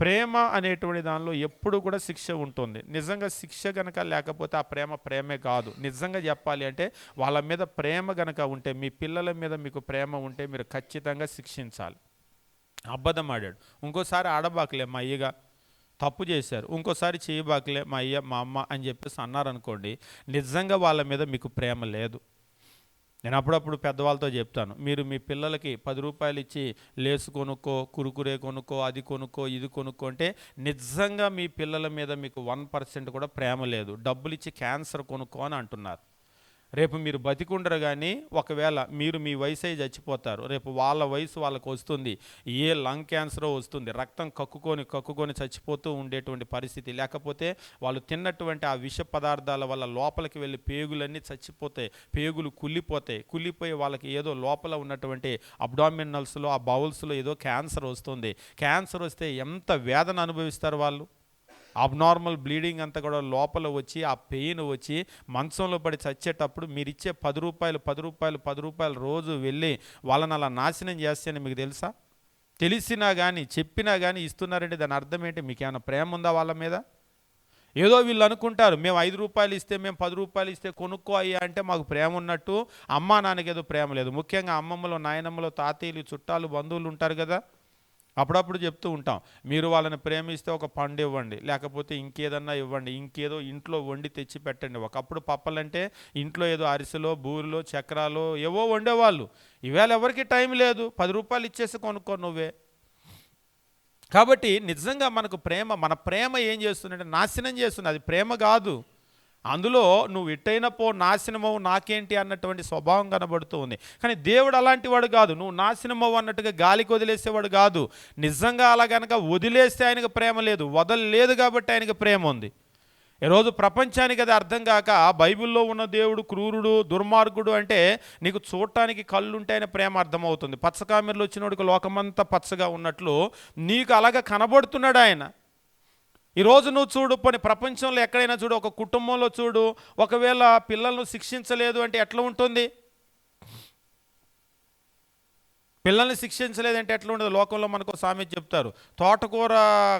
ప్రేమ అనేటువంటి దానిలో ఎప్పుడు కూడా శిక్ష ఉంటుంది. నిజంగా శిక్ష గనక లేకపోతే ఆ ప్రేమ ప్రేమే కాదు. నిజంగా చెప్పాలి అంటే వాళ్ళ మీద ప్రేమ గనక ఉంటే మీ పిల్లల మీద మీకు ప్రేమ ఉంటే మీరు ఖచ్చితంగా శిక్షించాలి. అబద్ధం ఆడాడు. ఇంకోసారి ఆడబాకలే మా అయ్యగా. తప్పు చేశారు. ఇంకోసారి చేయబాకలే మా అయ్య మా అమ్మ అని చెప్పేసి అన్నారనుకోండి నిజంగా వాళ్ళ మీద మీకు ప్రేమ లేదు. నేను అప్పుడప్పుడు పెద్దవాళ్ళతో చెప్తాను. మీరు మీ పిల్లలకి పది రూపాయలు ఇచ్చి లేసు కొనుక్కో కురుకురే కొనుక్కో అది కొనుక్కో ఇది కొనుక్కో అంటే నిజంగా మీ పిల్లల మీద మీకు వన్ పర్సెంట్ కూడా ప్రేమ లేదు. డబ్బులు ఇచ్చి క్యాన్సర్ కొనుక్కో అని అంటున్నారు. రేపు మీరు బతికుండరు కానీ ఒకవేళ మీరు మీ వయసు చచ్చిపోతారు. రేపు వాళ్ళ వయసు వాళ్ళకు వస్తుంది. ఏ లంగ్ క్యాన్సర్ వస్తుంది. రక్తం కక్కుకొని కక్కుకొని చచ్చిపోతూ ఉండేటువంటి పరిస్థితి. లేకపోతే వాళ్ళు తిన్నటువంటి ఆ విష పదార్థాల వల్ల లోపలికి వెళ్ళి పేగులన్నీ చచ్చిపోతాయి. పేగులు కుళ్ళిపోతాయి. కుళ్ళిపోయి వాళ్ళకి ఏదో లోపల ఉన్నటువంటి అబ్డామినల్స్లో ఆ బౌల్స్లో ఏదో క్యాన్సర్ వస్తుంది. క్యాన్సర్ వస్తే ఎంత వేదన అనుభవిస్తారు వాళ్ళు? అబ్నార్మల్ బ్లీడింగ్ అంతా కూడా లోపల వచ్చి ఆ పెయిన్ వచ్చి మంచంలో పడి చచ్చేటప్పుడు మీరు ఇచ్చే పది రూపాయలు పది రూపాయలు పది రూపాయలు రోజు వెళ్ళి వాళ్ళని అలా నాశనం చేస్తేనే మీకు తెలుసా? తెలిసినా కానీ చెప్పినా కానీ ఇస్తున్నారంటే దాని అర్థం ఏంటి? మీకు ఏమైనా ప్రేమ ఉందా వాళ్ళ మీద? ఏదో వీళ్ళు అనుకుంటారు మేము ఐదు రూపాయలు ఇస్తే మేము పది రూపాయలు ఇస్తే కొనుక్కో అయ్యా అంటే మాకు ప్రేమ ఉన్నట్టు అమ్మా నాన్నకి ఏదో ప్రేమ లేదు. ముఖ్యంగా అమ్మమ్మలో నాయనమ్మలో తాతయ్యలు చుట్టాలు బంధువులు ఉంటారు కదా? అప్పుడప్పుడు చెప్తూ ఉంటాం మీరు వాళ్ళని ప్రేమిస్తే ఒక పండు ఇవ్వండి లేకపోతే ఇంకేదన్నా ఇవ్వండి ఇంకేదో ఇంట్లో వండి తెచ్చి పెట్టండి. ఒకప్పుడు పప్పలంటే ఇంట్లో ఏదో అరిసెలో బూరిలో చక్రాలు ఏవో వండేవాళ్ళు. ఇవాళ ఎవరికి టైం లేదు పది రూపాయలు ఇచ్చేసి కొనుక్కో నువ్వే. కాబట్టి నిజంగా మనకు ప్రేమ మన ప్రేమ ఏం చేస్తుందంటే నాశనం చేస్తుంది. అది ప్రేమ కాదు. అందులో నువ్వు ఇట్టైన పో నాశనమవు నాకేంటి అన్నటువంటి స్వభావం కనబడుతూ ఉంది. కానీ దేవుడు అలాంటి వాడు కాదు. నువ్వు నాశనమవు అన్నట్టుగా గాలికి వదిలేసేవాడు కాదు. నిజంగా అలా కనుక వదిలేస్తే ఆయనకు ప్రేమ లేదు. వదలలేదు కాబట్టి ఆయనకు ప్రేమ ఉంది. ఈరోజు ప్రపంచానికి అది అర్థం కాక బైబిల్లో ఉన్న దేవుడు క్రూరుడు దుర్మార్గుడు అంటే నీకు చూడటానికి కళ్ళుంటే ఆయన ప్రేమ అర్థమవుతుంది. పచ్చకామెరలు వచ్చినోడికి లోకమంతా పచ్చగా ఉన్నట్లు నీకు అలాగ కనబడుతున్నాడు ఆయన. ఈరోజు నువ్వు చూడు పని ప్రపంచంలో ఎక్కడైనా చూడు ఒక కుటుంబంలో చూడు ఒకవేళ పిల్లలను శిక్షించలేదు అంటే ఎట్లా ఉంటుంది? పిల్లల్ని శిక్షించలేదంటే ఎట్లా ఉండదు? లోకంలో మనకు సామెత చెప్తారు తోటకూర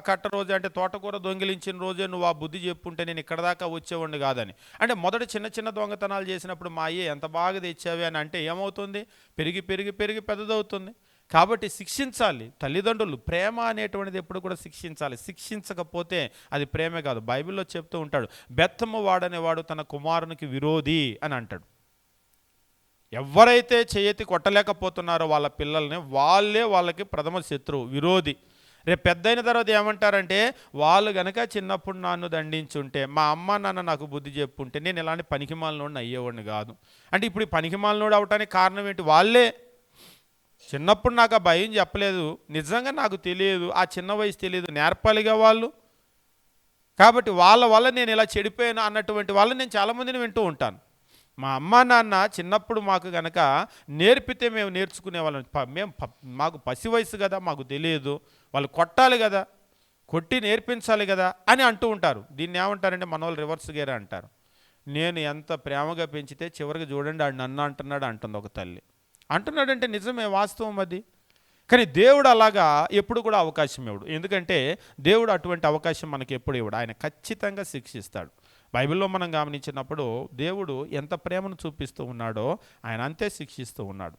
కట్ట రోజు అంటే తోటకూర దొంగిలించిన రోజే నువ్వు ఆ బుద్ధి చెప్పుంటే నేను ఇక్కడ దాకా వచ్చేవాడిని కాదని. అంటే మొదట చిన్న చిన్న దొంగతనాలు చేసినప్పుడు మా అయ్యే ఎంత బాగా తెచ్చావి అని అంటే ఏమవుతుంది? పెరిగి పెరిగి పెరిగి పెద్దదవుతుంది. కాబట్టి శిక్షించాలి. తల్లిదండ్రులు ప్రేమ అనేటువంటిది ఎప్పుడు కూడా శిక్షించాలి. శిక్షించకపోతే అది ప్రేమే కాదు. బైబిల్లో చెప్తూ ఉంటాడు బెత్తము వాడనేవాడు తన కుమారునికి విరోధి అని అంటాడు. ఎవరైతే చేయెత్తి కొట్టలేకపోతున్నారో వాళ్ళ పిల్లల్ని వాళ్ళే వాళ్ళకి ప్రథమ శత్రువు విరోధి. రేపు పెద్దయిన తర్వాత ఏమంటారంటే వాళ్ళు గనక చిన్నప్పుడు నన్ను దండించుంటే మా అమ్మ నాన్న నాకు బుద్ధి చెప్పుంటే నేను ఇలాంటి పనికిమాలనోడిని అయ్యేవాడిని కాదు. అంటే ఇప్పుడు ఈ పనికిమాలనోడు అవటానికి కారణం ఏంటి? వాళ్ళే చిన్నప్పుడు నాకు ఆ భయం చెప్పలేదు. నిజంగా నాకు తెలియదు. ఆ చిన్న వయసు తెలియదు. నేర్పాలిగా వాళ్ళు. కాబట్టి వాళ్ళ వల్ల నేను ఇలా చెడిపోయాను అన్నటువంటి వాళ్ళు నేను చాలామందిని వింటూ ఉంటాను. మా అమ్మ నాన్న చిన్నప్పుడు మాకు గనక నేర్పితే మేము నేర్చుకునే వాళ్ళం. మేము మాకు పసి వయసు కదా మాకు తెలియదు. వాళ్ళు కొట్టాలి కదా కొట్టి నేర్పించాలి కదా అని అంటూ ఉంటారు. దీన్ని ఏమంటారంటే మన వాళ్ళు రివర్స్ గేరా అంటారు. నేను ఎంత ప్రేమగా పెంచితే చివరికి చూడండి ఆడు నన్ను అంటున్నాడు అంటుంది ఒక తల్లి. అంటున్నాడంటే నిజమే వాస్తవం అది. కానీ దేవుడు అలాగా ఎప్పుడు కూడా అవకాశం ఇవ్వడు. ఎందుకంటే దేవుడు అటువంటి అవకాశం మనకి ఎప్పుడు ఇవ్వడు. ఆయన ఖచ్చితంగా శిక్షిస్తాడు. బైబిల్లో మనం గమనించినప్పుడు దేవుడు ఎంత ప్రేమను చూపిస్తూ ఉన్నాడో ఆయన అంతే శిక్షిస్తూ ఉన్నాడు.